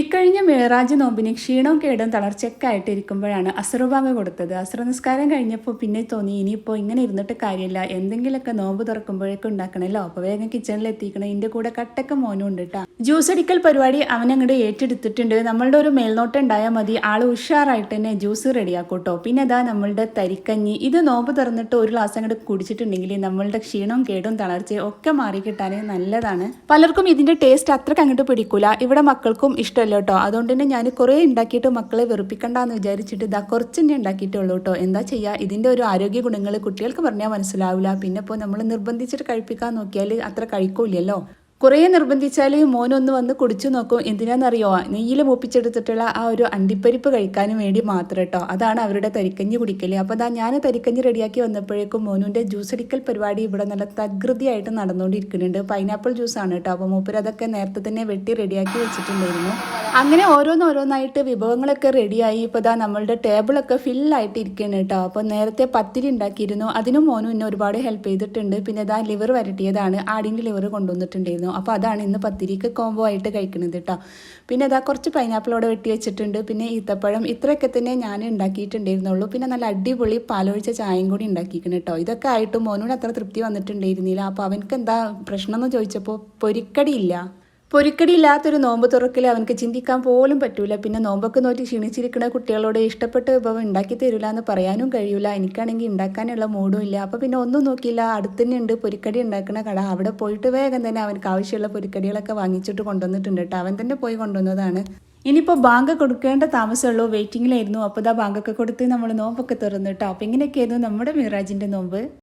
ഇക്കഴിഞ്ഞ മേറാജ് നോമ്പിന് ക്ഷീണവും കേടും തളർച്ചയൊക്കെ ഇരിക്കുമ്പോഴാണ് അസുറബാങ്ക് കൊടുത്തത്. അസുറ നിസ്കാരം കഴിഞ്ഞപ്പോൾ പിന്നെ തോന്നി ഇനിയിപ്പോൾ ഇങ്ങനെ ഇരുന്നിട്ട് കാര്യമില്ല. എന്തെങ്കിലുമൊക്കെ നോമ്പ് തുറക്കുമ്പോഴേക്കും ഉണ്ടാക്കണമല്ലോ അപ്പോൾ വേഗം കിച്ചണിൽ എത്തിക്കണം ഇതിന്റെ കൂടെ കട്ടക്ക മോനും ഉണ്ട് കേട്ടോ ജ്യൂസ് അടിക്കൽ പരിപാടി അവൻ അങ്ങോട്ട് ഏറ്റെടുത്തിട്ടുണ്ട്. നമ്മളുടെ ഒരു മേൽനോട്ടം ഉണ്ടായാൽ മതി. ആൾ ഉഷാറായിട്ട് തന്നെ ജ്യൂസ് റെഡിയാക്കൂട്ടോ. കേട്ടോ പിന്നെ അതാ നമ്മളുടെ തരിക്കഞ്ഞി. ഇത് നോമ്പ് തുറന്നിട്ട് ഒരു ഗ്ലാസ് അങ്ങോട്ട് കുടിച്ചിട്ടുണ്ടെങ്കിൽ നമ്മളുടെ ക്ഷീണവും കേടും തളർച്ചയും ഒക്കെ മാറി കിട്ടാൻ നല്ലതാണ്. പലർക്കും ഇതിന്റെ ടേസ്റ്റ് അത്രയ്ക്ക് അങ്ങോട്ട് പിടിക്കൂല. ഇവിടെ മക്കൾക്കും ഇഷ്ടമല്ല കേട്ടോ അതുകൊണ്ട് തന്നെ ഞാൻ കുറേ ഉണ്ടാക്കിയിട്ട് മക്കളെ വെറുപ്പിക്കണ്ടെന്ന് വിചാരിച്ചിട്ട് ഇതാ കുറച്ച് തന്നെ ഉണ്ടാക്കിയിട്ടുള്ളൂ കേട്ടോ എന്താ ചെയ്യുക ഇതിന്റെ ഒരു ആരോഗ്യ ഗുണങ്ങൾ കുട്ടികൾക്ക് പറഞ്ഞാൽ മനസ്സിലാവില്ല പിന്നെ ഇപ്പോൾ നമ്മൾ നിർബന്ധിച്ചിട്ട് കഴിപ്പിക്കാൻ നോക്കിയാൽ അത്ര കഴിക്കൂലല്ലോ കുറേ നിർബന്ധിച്ചാൽ മോനൊന്ന് വന്ന് കുടിച്ചു നോക്കും. എന്തിനാണെന്നറിയോ നെയ്യിൽ മൂപ്പിച്ചെടുത്തിട്ടുള്ള ആ ഒരു അണ്ടിപ്പരിപ്പ് കഴിക്കാനും വേണ്ടി മാത്രം കേട്ടോ അതാണ് അവരുടെ തരിക്കഞ്ഞ് കുടിക്കൽ അപ്പോൾ അതാ ഞാൻ തരിക്കഞ്ഞ് റെഡിയാക്കി വന്നപ്പോഴേക്കും മോനുന്റെ ജ്യൂസ് അടിക്കൽ പരിപാടി ഇവിടെ നല്ല തകൃതിയായിട്ട് നടന്നുകൊണ്ടിരിക്കുന്നുണ്ട്. പൈനാപ്പിൾ ജ്യൂസ് ആണ് കേട്ടോ അപ്പോൾ മൂപ്പര് അതൊക്കെ നേരത്തെ തന്നെ വെട്ടി റെഡിയാക്കി വെച്ചിട്ടുണ്ടായിരുന്നു. അങ്ങനെ ഓരോന്നോരോന്നായിട്ട് വിഭവങ്ങളൊക്കെ റെഡിയായി. ഇപ്പോൾ ഇതാ നമ്മളുടെ ടേബിളൊക്കെ ഫില്ലായിട്ട് ഇരിക്കുകയാണ് കേട്ടോ അപ്പോൾ നേരത്തെ പത്തിരി ഉണ്ടാക്കിയിരുന്നു. അതിനും മോനു എന്നെ ഒരുപാട് ഹെൽപ്പ് ചെയ്തിട്ടുണ്ട്. പിന്നെ ഇതാ ലിവർ വരട്ടിയതാണ്. ആടിന്റെ ലിവർ കൊണ്ടുവന്നിട്ടുണ്ടായിരുന്നു. അപ്പോൾ അതാണ് ഇന്ന് പത്തിരിക്ക് കോംബോ ആയിട്ട് കഴിക്കുന്നത് കേട്ടോ പിന്നെ അതാ കുറച്ച് പൈനാപ്പിളോടെ വെട്ടി വെച്ചിട്ടുണ്ട്. പിന്നെ ഈത്തപ്പഴം ഇത്രയൊക്കെ തന്നെ ഞാൻ ഉണ്ടാക്കിയിട്ടുണ്ടായിരുന്നുള്ളൂ. പിന്നെ നല്ല അടിപൊളി പാലൊഴിച്ച ചായയും കൂടി ഉണ്ടാക്കിയിരിക്കണം കേട്ടോ ഇതൊക്കെ ആയിട്ട് മോനോട് അത്ര തൃപ്തി വന്നിട്ടുണ്ടായിരുന്നില്ല. അപ്പോൾ അവനക്ക് എന്താ പ്രശ്നം എന്ന് ചോദിച്ചപ്പോൾ പൊരിക്കടിയില്ല പൊരിക്കടി ഇല്ലാത്തൊരു നോമ്പ് തുറക്കൽ അവനക്ക് ചിന്തിക്കാൻ പോലും പറ്റൂല. പിന്നെ നോമ്പൊക്കെ നോക്കി ക്ഷീണിച്ചിരിക്കുന്ന കുട്ടികളോട് ഇഷ്ടപ്പെട്ട വിഭവം ഉണ്ടാക്കി തരില്ല എന്ന് പറയാനും കഴിയൂല. എനിക്കാണെങ്കിൽ ഉണ്ടാക്കാനുള്ള മൂഡും ഇല്ല. അപ്പോൾ പിന്നെ ഒന്നും നോക്കിയില്ല. അടുത്ത് തന്നെ ഉണ്ട് പൊരിക്കടി ഉണ്ടാക്കുന്ന കട. അവിടെ പോയിട്ട് വേഗം തന്നെ അവനക്ക് ആവശ്യമുള്ള പൊരിക്കടികളൊക്കെ വാങ്ങിച്ചിട്ട് കൊണ്ടുവന്നിട്ടുണ്ട് കേട്ടോ അവൻ തന്നെ പോയി കൊണ്ടുവന്നതാണ്. ഇനിയിപ്പോൾ ബാങ്ക് കൊടുക്കേണ്ട താമസമുള്ളൂ. വെയിറ്റിങ്ങിലായിരുന്നു. അപ്പോൾ ഇതാ ബാങ്കൊക്കെ കൊടുത്ത് നമ്മൾ നോമ്പൊക്കെ തുറന്നു കേട്ടോ അപ്പോൾ ഇങ്ങനെയൊക്കെയായിരുന്നു നമ്മുടെ മിറാജിന്റെ നോമ്പ്.